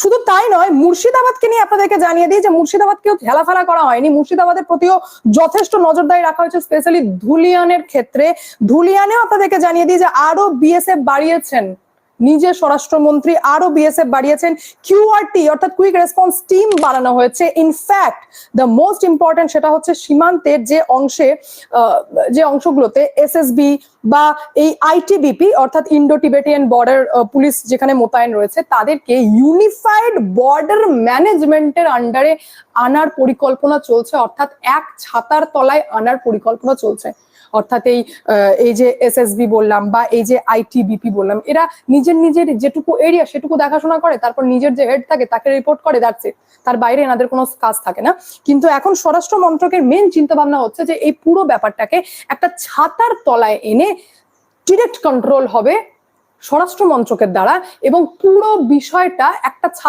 শুধু তাই নয়, মুর্শিদাবাদকে নিয়ে আপনাদেরকে জানিয়ে দিই যে মুর্শিদাবাদকেও হেলাফেলা করা হয়নি। মুর্শিদাবাদের প্রতিও যথেষ্ট নজরদারি রাখা হয়েছে স্পেশালি ধুলিয়ানের ক্ষেত্রে। ধুলিয়ানেও আপনাদেরকে জানিয়ে দিই যে আরও বিএসএফ বাড়িয়েছেন। নিজের স্বরাষ্ট্রমন্ত্রী আরও বিএসএফ বাড়িয়েছেন। কিউআরটি অর্থাৎ কুইক রেসপন্স টিম বানানো হয়েছে। ইনফ্যাক্ট দ্য মোস্ট ইম্পর্টেন্ট সেটা হচ্ছে সীমান্তের যে অংশে যে অংশগুলোতে এসএসবি বা এই আইটিবিপি অর্থাৎ ইন্ডো টিবেটিয়ান বর্ডার পুলিশ যেখানে মোতায়েন রয়েছে, তাদেরকে ইউনিফাইড বর্ডার ম্যানেজমেন্টের আন্ডারে আনার পরিকল্পনা চলছে। অর্থাৎ এক ছাতার তলায় আনার পরিকল্পনা চলছে। অর্থাৎ এই এই যে এসএসবি বললাম বা এই যে আইটিবিপি বললাম, এরা নিজের নিজের যেটুকু এরিয়া সেটুকু দেখাশোনা করে, তারপর নিজের যে হেড থাকে তাকে রিপোর্ট করে যাচ্ছে তার বাইরে এনাদের কোনো কাজ থাকে না। কিন্তু এখন স্বরাষ্ট্র মন্ত্রকের মেন চিন্তা ভাবনা হচ্ছে যে এই পুরো ব্যাপারটাকে একটা ছাতার তলায় এনে ডিরেক্ট কন্ট্রোল হবে স্বরাষ্ট্র মন্ত্রকের দ্বারা এবং পুরো বিষয়টা একটা